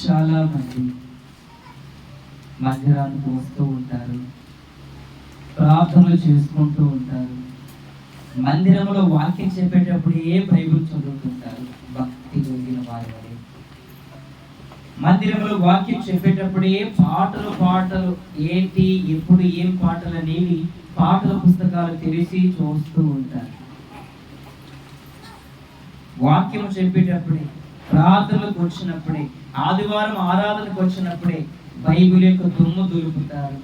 చాలా మంది మందిరానికి వస్తూ ఉంటారు. ప్రార్థనలు చేసుకుంటూ ఉంటారు. మందిరంలో వాక్యం చెప్పేటప్పుడే బైబుల్ చదువుతుంటారు భక్తి కలిగిన వారి వలె. మందిరంలో వాక్యం చెప్పేటప్పుడే పాటలు పాటలు ఏంటి ఎప్పుడు ఏం పాటలు అనేవి పాటల పుస్తకాలు తెరిచి చూస్తూ ఉంటారు. వాక్యం చెప్పేటప్పుడే ప్రార్థనకు వచ్చినప్పుడే ఆదివారం ఆరాధనకు వచ్చినప్పుడే బైబిల్ యొక్క దుమ్ము దులుపుతారు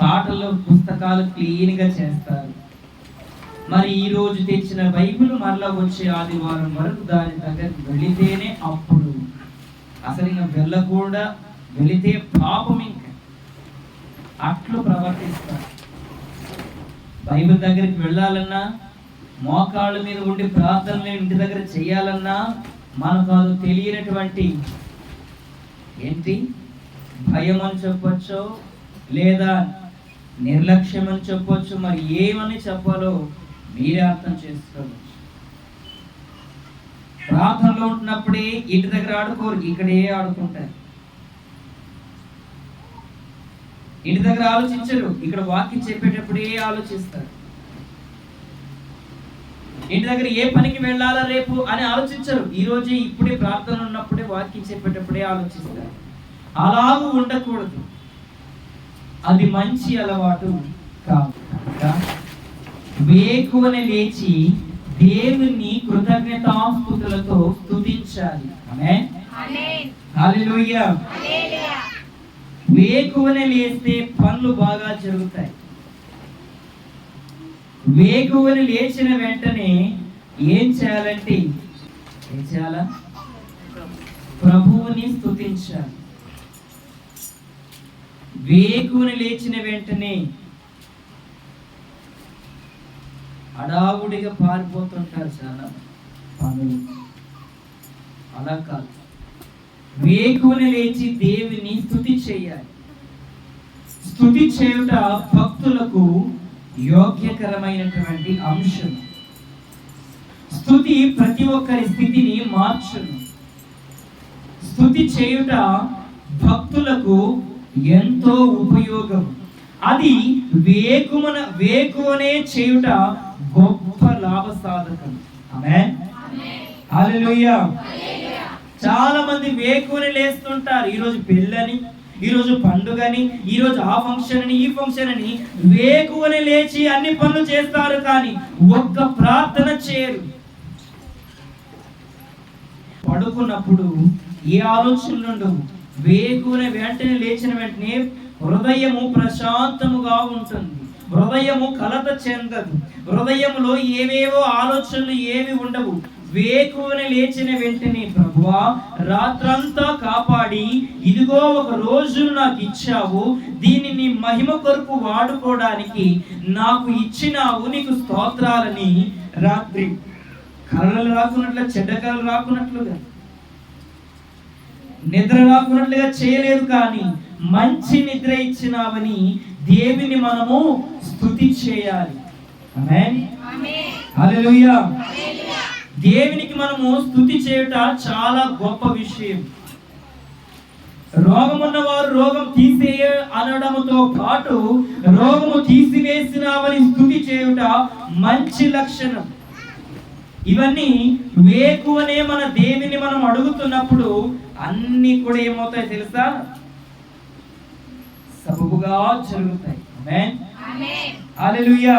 పాటలు పుస్తకాలు క్లీన్గా చేస్తారు. మరి ఈ రోజు తెచ్చిన బైబిల్ మరలా వచ్చే ఆదివారం వరకు దాని దగ్గరికి వెళితేనే అప్పుడు. అసలు ఇంకా వెళ్ళకుండా వెళితే పాపం ఇంకా. అట్లు ప్రవర్తిస్తారు. బైబిల్ దగ్గరికి వెళ్ళాలన్నా మోకాళ్ళ మీద ఉండి ప్రార్థనలు ఇంటి దగ్గర చేయాలన్నా మనకు అది తెలియనటువంటి ఏంటి? భయం అని చెప్పొచ్చు లేదా నిర్లక్ష్యం అని చెప్పొచ్చు? మరి ఏమని చెప్పాలో మీరే అర్థం చేసుకోవచ్చు. ప్రార్థనలో ఉంటున్నప్పుడే ఇంటి దగ్గర ఆడుకోరు ఇక్కడే ఆడుకుంటారు. ఇంటి దగ్గర ఆలోచించరు ఇక్కడ వాక్యం చెప్పేటప్పుడే ఆలోచిస్తారు. ఇంటి దగ్గర ఏ పనికి వెళ్ళాలా రేపు అని ఆలోచించరు. ఈ రోజే ఇప్పుడే ప్రార్థన ఉన్నప్పుడే వాక్యం చెప్పేటప్పుడే ఆలోచిస్తారు. అలాగూ ఉండకూడదు. అది మంచి అలవాటు కాదు వేకువని లేచి దేవుని ఆమె హల్లెలూయా. వేకువని లేస్తే పనులు బాగా జరుగుతాయి. వేకువని లేచిన వెంటనే ఏం చేయాలంటే ఏం చేయాలా? ప్రభువుని స్థుతించాలి వేకువని లేచిన వెంటనే అడావుడిగా పారిపోతుంటారు చాలా పనులు. అలా కాదు. వేకువని లేచి దేవుని స్థుతి చేయాలి. స్థుతి చేయుట భక్తులకు యోగ్యకరమైనటువంటి అంశం స్తుతి ప్రతి ఒక్కరి స్థితిని మార్చును. స్తుతి చేయుట భక్తులకు ఎంతో ఉపయోగం అది వేకుమన వేకువనే చేయుట గొప్ప లాభ సాధకం ఆమె చాలా మంది వేకుని లేస్తుంటారు. ఈ రోజు పెళ్ళని ఈ రోజు పండుగని ఈ రోజు ఆ ఫంక్షన్ అని ఈ ఫంక్షన్ అని వేకువని లేచి అన్ని పనులు చేస్తారు కానీ ఒక్క ప్రార్థన చేయరు. పడుకున్నప్పుడు ఏ ఆలోచనలు ఉండవు. వేకుని వెంటనే లేచిన వెంటనే హృదయము ప్రశాంతముగా ఉంటుంది. హృదయము కలత చెందదు. హృదయములో ఏవేవో ఆలోచనలు ఏవి ఉండవు. వేకువని లేచిన వెంటనే ప్రభువా రాత్రంతా కాపాడి ఇదిగో ఒక రోజును నాకు ఇచ్చావు దీన్ని మహిమ కొరకు వాడుకోవడానికి నాకు ఇచ్చినావు నీకు స్తోత్రాలని రాత్రి. కళలు రాకున్నట్లు చెడ్డ కళలు రాకున్నట్లుగా. నిద్ర రాకున్నట్లుగా చేయలేదు కానీ మంచి నిద్ర ఇచ్చినావని దేవుని మనము స్తుతి చేయాలి. దేవునికి మనము స్తుతి చేయుట చాలా గొప్ప విషయం. రోగమున్న వారు రోగం తీసేయ అనడముతో పాటు రోగము తీసివేసినావని స్తుతి చేయుట మంచి లక్షణం. ఇవన్నీ వేకువనే మన దేవిని మనం అడుగుతున్నప్పుడు అన్ని కూడా ఏమవుతాయి తెలుసా? సబబుగా జరుగుతాయి. ఆమేన్ హల్లెలూయా